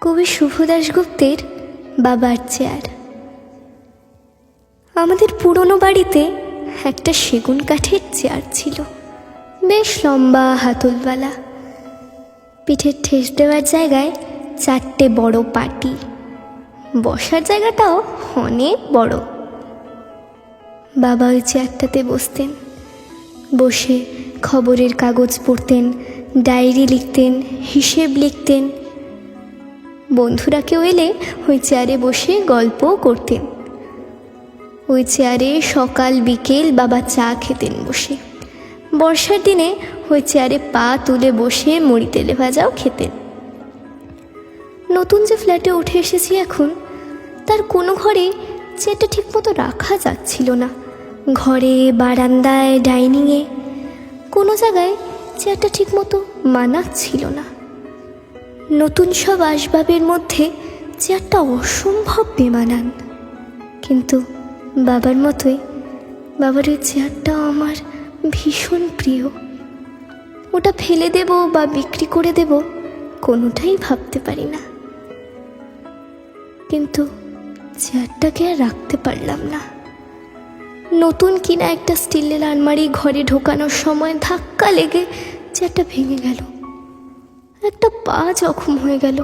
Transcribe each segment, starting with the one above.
কবি শুভ দাশগুপ্তের বাবার চেয়ার। আমাদের পুরনো বাড়িতে একটা সেগুন কাঠের চেয়ার ছিল। বেশ লম্বা হাতলওয়ালা। পিঠের ঠেস দেওয়ার জায়গায় চারটে বড় পাটি। বসার জায়গাটাও অনেক বড়। বাবা ওই চেয়ারটাতে বসতেন। বসে খবরের কাগজ পড়তেন, ডায়েরি লিখতেন, হিসেব লিখতেন বন্ধুরা কেউ এলে ওই চেয়ারে বসে গল্পও করতেন। ওই চেয়ারে সকাল বিকেল বাবা চা খেতেন বসে। বর্ষার দিনে ওই চেয়ারে পা তুলে বসে মুড়ি তেলে ভাজাও খেতেন। নতুন যে ফ্ল্যাটে উঠে এসেছি এখন, তার কোনো ঘরে চেয়ারটা ঠিকমতো রাখা যাচ্ছিল না। ঘরে, বারান্দায়, ডাইনিংয়ে কোনো জায়গায় চেয়ারটা ঠিকমতো মানাচ্ছিল না। নতুন সব আসবাবের মধ্যে চেয়ারটা অসম্ভব বেমানান। কিন্তু বাবার মতোই বাবার ওই চেয়ারটাও আমার ভীষণ প্রিয়। ওটা ফেলে দেব বা বিক্রি করে দেব, কোনোটাই ভাবতে পারি না। কিন্তু চেয়ারটাকে আর রাখতে পারলাম না। নতুন কিনা একটা স্টিলের আলমারি ঘরে ঢোকানোর সময় ধাক্কা লেগে চেয়ারটা ভেঙে গেল। একটা পা জখম হয়ে গেল।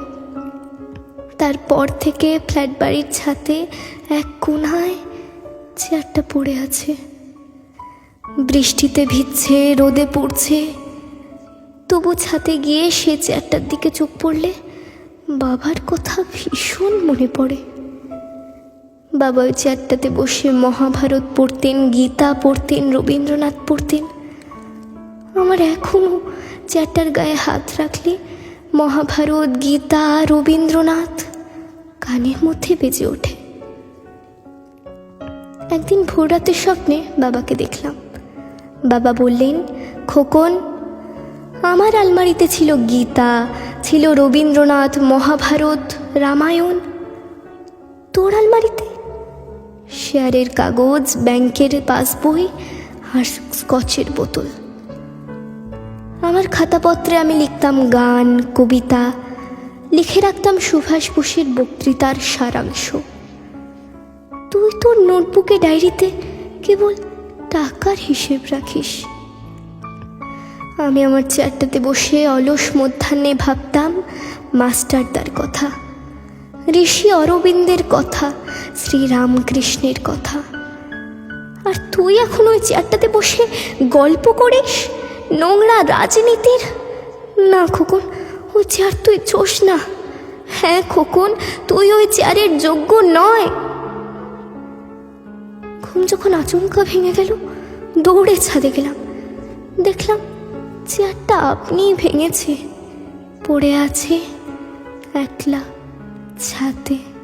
তারপর থেকে ফ্ল্যাট বাড়ির ছাতে এক কোনায় চেয়ারটা পড়ে আছে। বৃষ্টিতে ভিজছে, রোদে পড়ছে। তবু ছাতে গিয়ে সে চেয়ারটার দিকে চোখ পড়লে বাবার কথা ভীষণ মনে পড়ে। বাবা ওই চেয়ারটাতে বসে মহাভারত পড়তেন, গীতা পড়তেন, রবীন্দ্রনাথ পড়তেন। আমার এখনও চেয়ারটার গায়ে হাত রাখলে মহাভারত, গীতা, রবীন্দ্রনাথ কানের মধ্যে বেজে ওঠে। একদিন ভোর রাতের স্বপ্নে বাবাকে দেখলাম। বাবা বললেন, খোকন, আমার আলমারিতে ছিল গীতা, ছিল রবীন্দ্রনাথ, মহাভারত, রামায়ণ। তোর আলমারিতে? শেয়ারের কাগজ, ব্যাংকের পাসবই আর স্কচের বোতল। আমার খাতাপত্রে আমি লিখতাম গান, কবিতা। লিখে রাখতাম সুভাষ বোসের বক্তৃতার সারাংশ। তুই তোর নোটবুকে ডায়েরিতে কেবল টাকার হিসেব রাখিস। আমি আমার চেয়ারটাতে বসে অলস মধ্যাহ্নে ভাবতাম মাস্টারদার কথা, ঋষি অরবিন্দের কথা, শ্রীরামকৃষ্ণের কথা। আর তুই এখন ওই চেয়ারটাতে বসে গল্প করিস? নোংরা রাজনীতির? না, খোকন, ওই চেয়ার তুই চোস না। হ্যাঁ খোকন, তুই ওই চেয়ারের যোগ্য নয়। ঘুম যখন আচমকা ভেঙে গেল, দৌড়ে ছাদে গেলাম। দেখলাম চেয়ারটা আপনিই ভেঙেছে। পড়ে আছে একলা ছাদে।